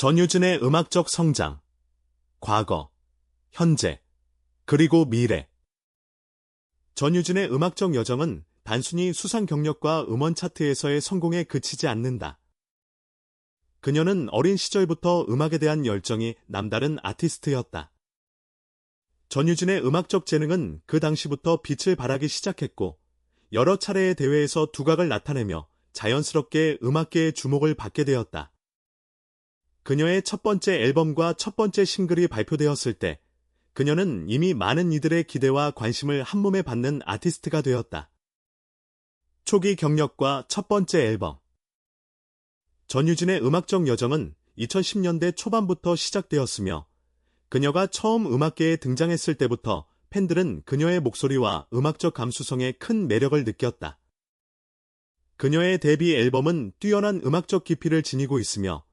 전유진의 음악적 성장, 과거, 현재, 그리고 미래. 전유진의 음악적 여정은 단순히 수상 경력과 음원 차트에서의 성공에 그치지 않는다. 그녀는 어린 시절부터 음악에 대한 열정이 남다른 아티스트였다. 전유진의 음악적 재능은 그 당시부터 빛을 발하기 시작했고, 여러 차례의 대회에서 두각을 나타내며 자연스럽게 음악계의 주목을 받게 되었다. 그녀의 첫 번째 앨범과 첫 번째 싱글이 발표되었을 때 그녀는 이미 많은 이들의 기대와 관심을 한몸에 받는 아티스트가 되었다. 초기 경력과 첫 번째 앨범 전유진의 음악적 여정은 2010년대 초반부터 시작되었으며 그녀가 처음 음악계에 등장했을 때부터 팬들은 그녀의 목소리와 음악적 감수성에 큰 매력을 느꼈다. 그녀의 데뷔 앨범은 뛰어난 음악적 깊이를 지니고 있으며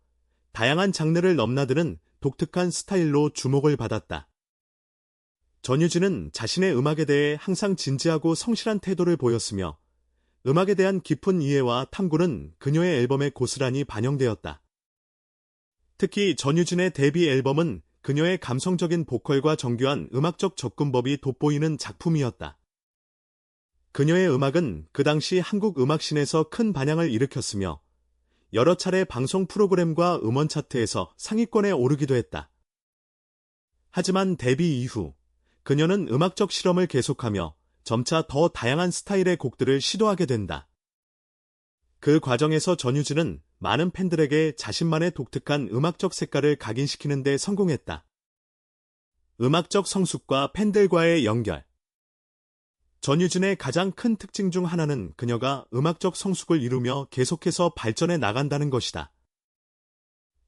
다양한 장르를 넘나드는 독특한 스타일로 주목을 받았다. 전유진은 자신의 음악에 대해 항상 진지하고 성실한 태도를 보였으며 음악에 대한 깊은 이해와 탐구는 그녀의 앨범에 고스란히 반영되었다. 특히 전유진의 데뷔 앨범은 그녀의 감성적인 보컬과 정교한 음악적 접근법이 돋보이는 작품이었다. 그녀의 음악은 그 당시 한국 음악신에서 큰 반향을 일으켰으며 여러 차례 방송 프로그램과 음원 차트에서 상위권에 오르기도 했다. 하지만 데뷔 이후 그녀는 음악적 실험을 계속하며 점차 더 다양한 스타일의 곡들을 시도하게 된다. 그 과정에서 전유진은 많은 팬들에게 자신만의 독특한 음악적 색깔을 각인시키는 데 성공했다. 음악적 성숙과 팬들과의 연결 전유진의 가장 큰 특징 중 하나는 그녀가 음악적 성숙을 이루며 계속해서 발전해 나간다는 것이다.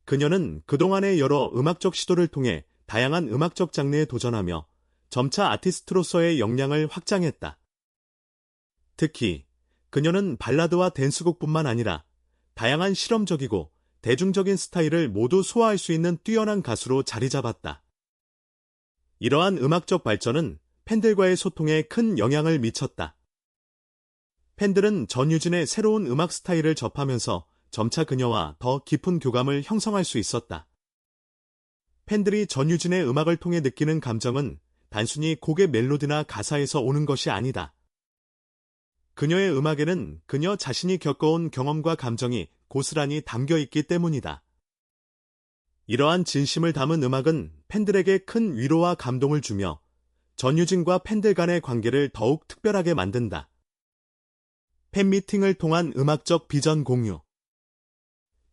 그녀는 그동안의 여러 음악적 시도를 통해 다양한 음악적 장르에 도전하며 점차 아티스트로서의 역량을 확장했다. 특히 그녀는 발라드와 댄스곡뿐만 아니라 다양한 실험적이고 대중적인 스타일을 모두 소화할 수 있는 뛰어난 가수로 자리 잡았다. 이러한 음악적 발전은 팬들과의 소통에 큰 영향을 미쳤다. 팬들은 전유진의 새로운 음악 스타일을 접하면서 점차 그녀와 더 깊은 교감을 형성할 수 있었다. 팬들이 전유진의 음악을 통해 느끼는 감정은 단순히 곡의 멜로디나 가사에서 오는 것이 아니다. 그녀의 음악에는 그녀 자신이 겪어온 경험과 감정이 고스란히 담겨 있기 때문이다. 이러한 진심을 담은 음악은 팬들에게 큰 위로와 감동을 주며 전유진과 팬들 간의 관계를 더욱 특별하게 만든다. 팬미팅을 통한 음악적 비전 공유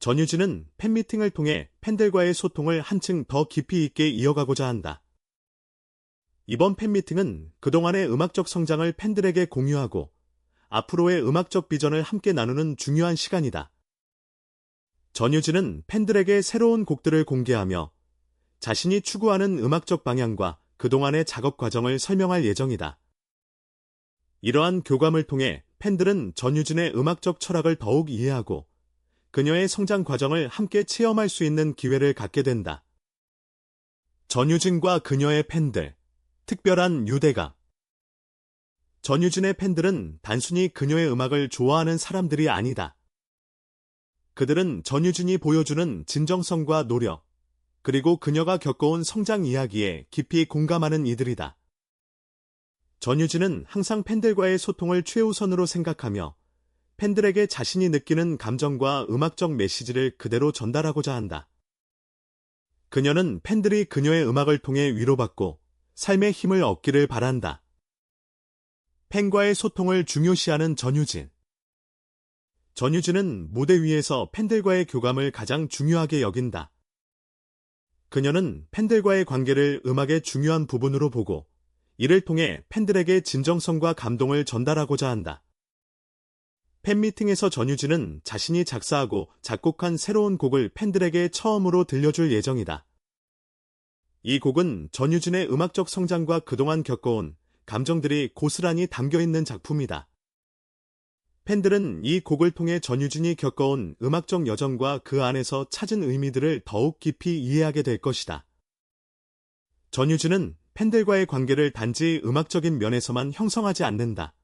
전유진은 팬미팅을 통해 팬들과의 소통을 한층 더 깊이 있게 이어가고자 한다. 이번 팬미팅은 그동안의 음악적 성장을 팬들에게 공유하고 앞으로의 음악적 비전을 함께 나누는 중요한 시간이다. 전유진은 팬들에게 새로운 곡들을 공개하며 자신이 추구하는 음악적 방향과 그동안의 작업 과정을 설명할 예정이다. 이러한 교감을 통해 팬들은 전유진의 음악적 철학을 더욱 이해하고 그녀의 성장 과정을 함께 체험할 수 있는 기회를 갖게 된다. 전유진과 그녀의 팬들, 특별한 유대가 전유진의 팬들은 단순히 그녀의 음악을 좋아하는 사람들이 아니다. 그들은 전유진이 보여주는 진정성과 노력, 그리고 그녀가 겪어온 성장 이야기에 깊이 공감하는 이들이다. 전유진은 항상 팬들과의 소통을 최우선으로 생각하며 팬들에게 자신이 느끼는 감정과 음악적 메시지를 그대로 전달하고자 한다. 그녀는 팬들이 그녀의 음악을 통해 위로받고 삶의 힘을 얻기를 바란다. 팬과의 소통을 중요시하는 전유진. 전유진은 무대 위에서 팬들과의 교감을 가장 중요하게 여긴다. 그녀는 팬들과의 관계를 음악의 중요한 부분으로 보고 이를 통해 팬들에게 진정성과 감동을 전달하고자 한다. 팬미팅에서 전유진은 자신이 작사하고 작곡한 새로운 곡을 팬들에게 처음으로 들려줄 예정이다. 이 곡은 전유진의 음악적 성장과 그동안 겪어온 감정들이 고스란히 담겨 있는 작품이다. 팬들은 이 곡을 통해 전유진이 겪어온 음악적 여정과 그 안에서 찾은 의미들을 더욱 깊이 이해하게 될 것이다. 전유진은 팬들과의 관계를 단지 음악적인 면에서만 형성하지 않는다.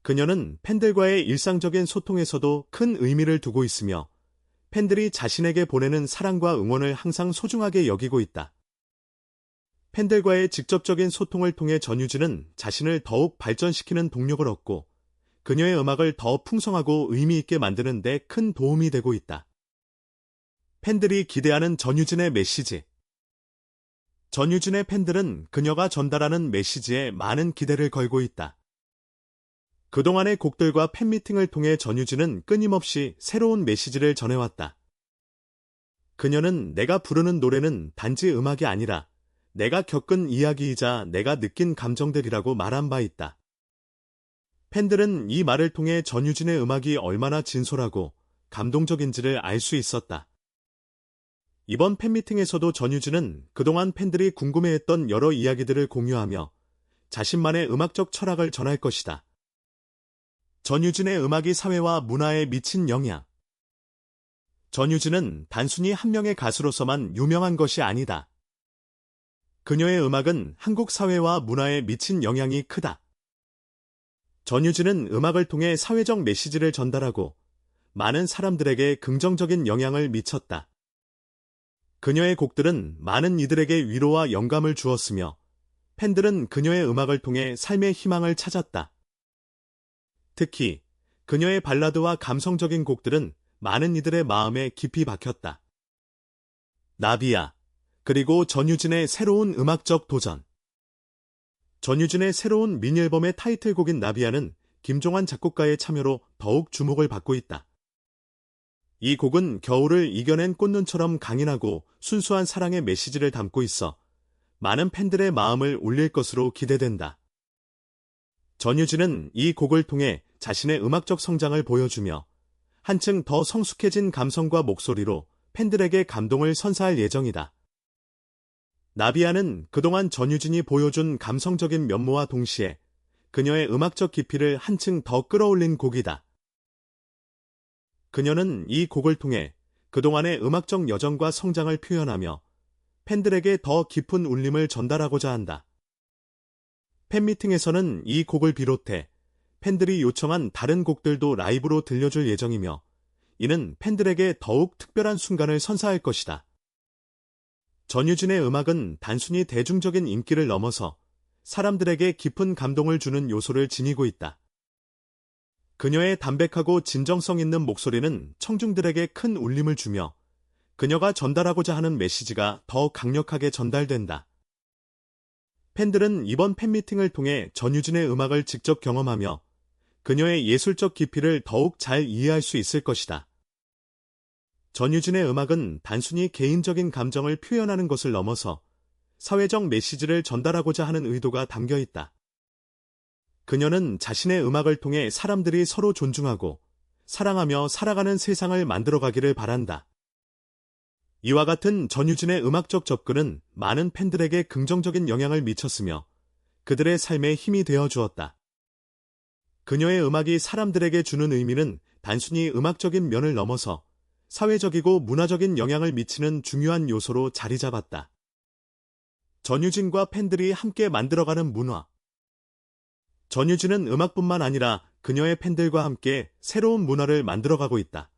그녀는 팬들과의 일상적인 소통에서도 큰 의미를 두고 있으며 팬들이 자신에게 보내는 사랑과 응원을 항상 소중하게 여기고 있다. 팬들과의 직접적인 소통을 통해 전유진은 자신을 더욱 발전시키는 동력을 얻고 그녀의 음악을 더 풍성하고 의미 있게 만드는 데 큰 도움이 되고 있다. 팬들이 기대하는 전유진의 메시지. 전유진의 팬들은 그녀가 전달하는 메시지에 많은 기대를 걸고 있다. 그동안의 곡들과 팬미팅을 통해 전유진은 끊임없이 새로운 메시지를 전해왔다. 그녀는 내가 부르는 노래는 단지 음악이 아니라 내가 겪은 이야기이자 내가 느낀 감정들이라고 말한 바 있다. 팬들은 이 말을 통해 전유진의 음악이 얼마나 진솔하고 감동적인지를 알 수 있었다. 이번 팬미팅에서도 전유진은 그동안 팬들이 궁금해했던 여러 이야기들을 공유하며 자신만의 음악적 철학을 전할 것이다. 전유진의 음악이 사회와 문화에 미친 영향. 전유진은 단순히 한 명의 가수로서만 유명한 것이 아니다. 그녀의 음악은 한국 사회와 문화에 미친 영향이 크다. 전유진은 음악을 통해 사회적 메시지를 전달하고 많은 사람들에게 긍정적인 영향을 미쳤다. 그녀의 곡들은 많은 이들에게 위로와 영감을 주었으며 팬들은 그녀의 음악을 통해 삶의 희망을 찾았다. 특히 그녀의 발라드와 감성적인 곡들은 많은 이들의 마음에 깊이 박혔다. 나비야 그리고 전유진의 새로운 음악적 도전. 전유진의 새로운 미니앨범의 타이틀곡인 나비아는 김종환 작곡가의 참여로 더욱 주목을 받고 있다. 이 곡은 겨울을 이겨낸 꽃눈처럼 강인하고 순수한 사랑의 메시지를 담고 있어 많은 팬들의 마음을 울릴 것으로 기대된다. 전유진은 이 곡을 통해 자신의 음악적 성장을 보여주며 한층 더 성숙해진 감성과 목소리로 팬들에게 감동을 선사할 예정이다. 나비아는 그동안 전유진이 보여준 감성적인 면모와 동시에 그녀의 음악적 깊이를 한층 더 끌어올린 곡이다. 그녀는 이 곡을 통해 그동안의 음악적 여정과 성장을 표현하며 팬들에게 더 깊은 울림을 전달하고자 한다. 팬미팅에서는 이 곡을 비롯해 팬들이 요청한 다른 곡들도 라이브로 들려줄 예정이며 이는 팬들에게 더욱 특별한 순간을 선사할 것이다. 전유진의 음악은 단순히 대중적인 인기를 넘어서 사람들에게 깊은 감동을 주는 요소를 지니고 있다. 그녀의 담백하고 진정성 있는 목소리는 청중들에게 큰 울림을 주며 그녀가 전달하고자 하는 메시지가 더 강력하게 전달된다. 팬들은 이번 팬미팅을 통해 전유진의 음악을 직접 경험하며 그녀의 예술적 깊이를 더욱 잘 이해할 수 있을 것이다. 전유진의 음악은 단순히 개인적인 감정을 표현하는 것을 넘어서 사회적 메시지를 전달하고자 하는 의도가 담겨 있다. 그녀는 자신의 음악을 통해 사람들이 서로 존중하고 사랑하며 살아가는 세상을 만들어가기를 바란다. 이와 같은 전유진의 음악적 접근은 많은 팬들에게 긍정적인 영향을 미쳤으며 그들의 삶에 힘이 되어 주었다. 그녀의 음악이 사람들에게 주는 의미는 단순히 음악적인 면을 넘어서 사회적이고 문화적인 영향을 미치는 중요한 요소로 자리 잡았다. 전유진과 팬들이 함께 만들어가는 문화. 전유진은 음악뿐만 아니라 그녀의 팬들과 함께 새로운 문화를 만들어가고 있다.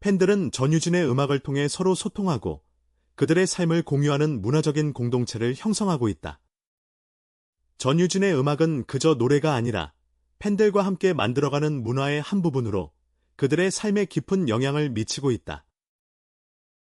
팬들은 전유진의 음악을 통해 서로 소통하고 그들의 삶을 공유하는 문화적인 공동체를 형성하고 있다. 전유진의 음악은 그저 노래가 아니라 팬들과 함께 만들어가는 문화의 한 부분으로 그들의 삶에 깊은 영향을 미치고 있다.